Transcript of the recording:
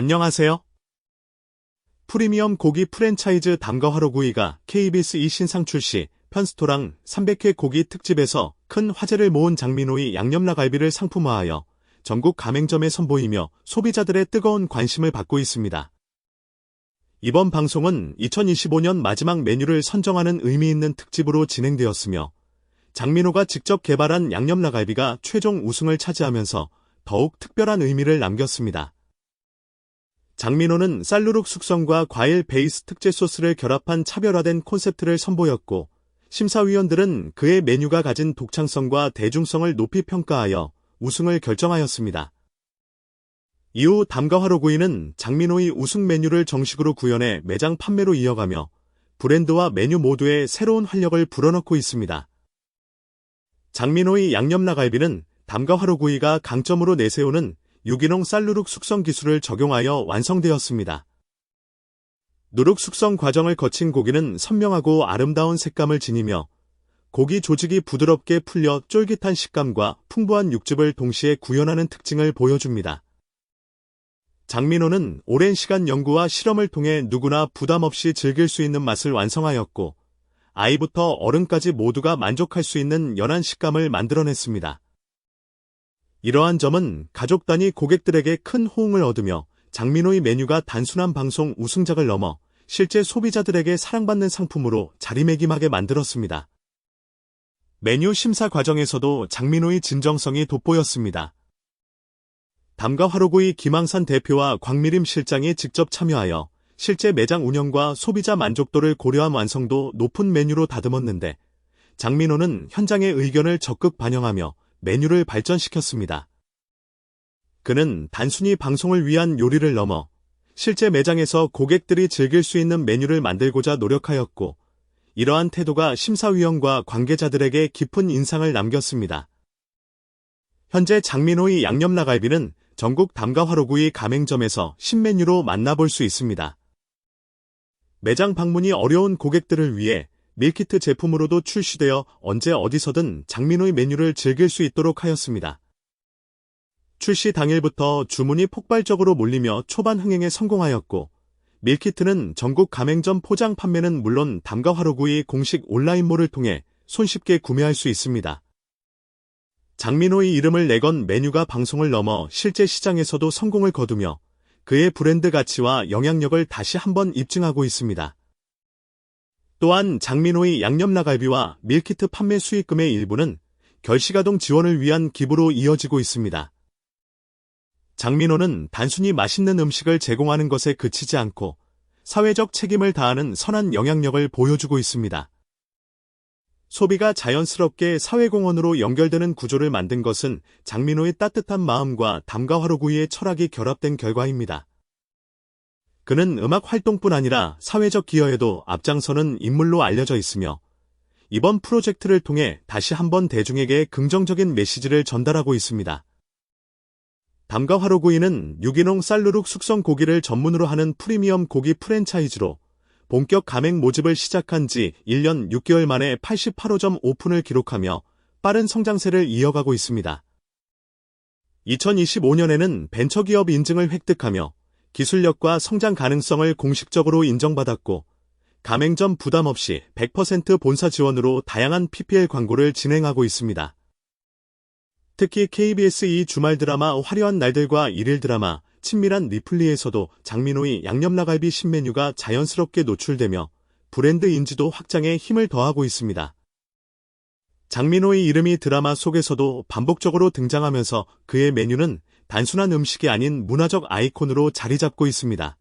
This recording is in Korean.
안녕하세요. 프리미엄 고기 프랜차이즈 담가화로구이가 KBS 2 신상 출시 편스토랑 300회 고기 특집에서 큰 화제를 모은 장민호의 양념라갈비를 상품화하여 전국 가맹점에 선보이며 소비자들의 뜨거운 관심을 받고 있습니다. 이번 방송은 2025년 마지막 메뉴를 선정하는 의미 있는 특집으로 진행되었으며 장민호가 직접 개발한 양념라갈비가 최종 우승을 차지하면서 더욱 특별한 의미를 남겼습니다. 장민호는 쌀누룩 숙성과 과일 베이스 특제 소스를 결합한 차별화된 콘셉트를 선보였고 심사위원들은 그의 메뉴가 가진 독창성과 대중성을 높이 평가하여 우승을 결정하였습니다. 이후 담가화로구이는 장민호의 우승 메뉴를 정식으로 구현해 매장 판매로 이어가며 브랜드와 메뉴 모두에 새로운 활력을 불어넣고 있습니다. 장민호의 양념 나갈비는 담가화로구이가 강점으로 내세우는 유기농 쌀누룩 숙성 기술을 적용하여 완성되었습니다. 누룩 숙성 과정을 거친 고기는 선명하고 아름다운 색감을 지니며 고기 조직이 부드럽게 풀려 쫄깃한 식감과 풍부한 육즙을 동시에 구현하는 특징을 보여줍니다. 장민호는 오랜 시간 연구와 실험을 통해 누구나 부담 없이 즐길 수 있는 맛을 완성하였고 아이부터 어른까지 모두가 만족할 수 있는 연한 식감을 만들어냈습니다. 이러한 점은 가족 단위 고객들에게 큰 호응을 얻으며 장민호의 메뉴가 단순한 방송 우승작을 넘어 실제 소비자들에게 사랑받는 상품으로 자리매김하게 만들었습니다. 메뉴 심사 과정에서도 장민호의 진정성이 돋보였습니다. 담가 화로구이 김항산 대표와 광미림 실장이 직접 참여하여 실제 매장 운영과 소비자 만족도를 고려한 완성도 높은 메뉴로 다듬었는데 장민호는 현장의 의견을 적극 반영하며 메뉴를 발전시켰습니다. 그는 단순히 방송을 위한 요리를 넘어 실제 매장에서 고객들이 즐길 수 있는 메뉴를 만들고자 노력하였고 이러한 태도가 심사위원과 관계자들에게 깊은 인상을 남겼습니다. 현재 장민호의 양념 나갈비는 전국 담가화로구이 가맹점에서 신메뉴로 만나볼 수 있습니다. 매장 방문이 어려운 고객들을 위해 밀키트 제품으로도 출시되어 언제 어디서든 장민호의 메뉴를 즐길 수 있도록 하였습니다. 출시 당일부터 주문이 폭발적으로 몰리며 초반 흥행에 성공하였고 밀키트는 전국 가맹점 포장 판매는 물론 담가 화로구이 공식 온라인몰을 통해 손쉽게 구매할 수 있습니다. 장민호의 이름을 내건 메뉴가 방송을 넘어 실제 시장에서도 성공을 거두며 그의 브랜드 가치와 영향력을 다시 한번 입증하고 있습니다. 또한 장민호의 양념나갈비와 밀키트 판매 수익금의 일부는 결식아동 지원을 위한 기부로 이어지고 있습니다. 장민호는 단순히 맛있는 음식을 제공하는 것에 그치지 않고 사회적 책임을 다하는 선한 영향력을 보여주고 있습니다. 소비가 자연스럽게 사회공헌으로 연결되는 구조를 만든 것은 장민호의 따뜻한 마음과 담가화로구이의 철학이 결합된 결과입니다. 그는 음악 활동뿐 아니라 사회적 기여에도 앞장서는 인물로 알려져 있으며 이번 프로젝트를 통해 다시 한번 대중에게 긍정적인 메시지를 전달하고 있습니다. 담가 화로구이는 유기농 쌀누룩 숙성 고기를 전문으로 하는 프리미엄 고기 프랜차이즈로 본격 가맹 모집을 시작한 지 1년 6개월 만에 88호점 오픈을 기록하며 빠른 성장세를 이어가고 있습니다. 2025년에는 벤처기업 인증을 획득하며 기술력과 성장 가능성을 공식적으로 인정받았고 가맹점 부담 없이 100% 본사 지원으로 다양한 PPL 광고를 진행하고 있습니다. 특히 KBS 2 주말 드라마 화려한 날들과 일일 드라마 친밀한 리플리에서도 장민호의 양념나갈비 신메뉴가 자연스럽게 노출되며 브랜드 인지도 확장에 힘을 더하고 있습니다. 장민호의 이름이 드라마 속에서도 반복적으로 등장하면서 그의 메뉴는 단순한 음식이 아닌 문화적 아이콘으로 자리 잡고 있습니다.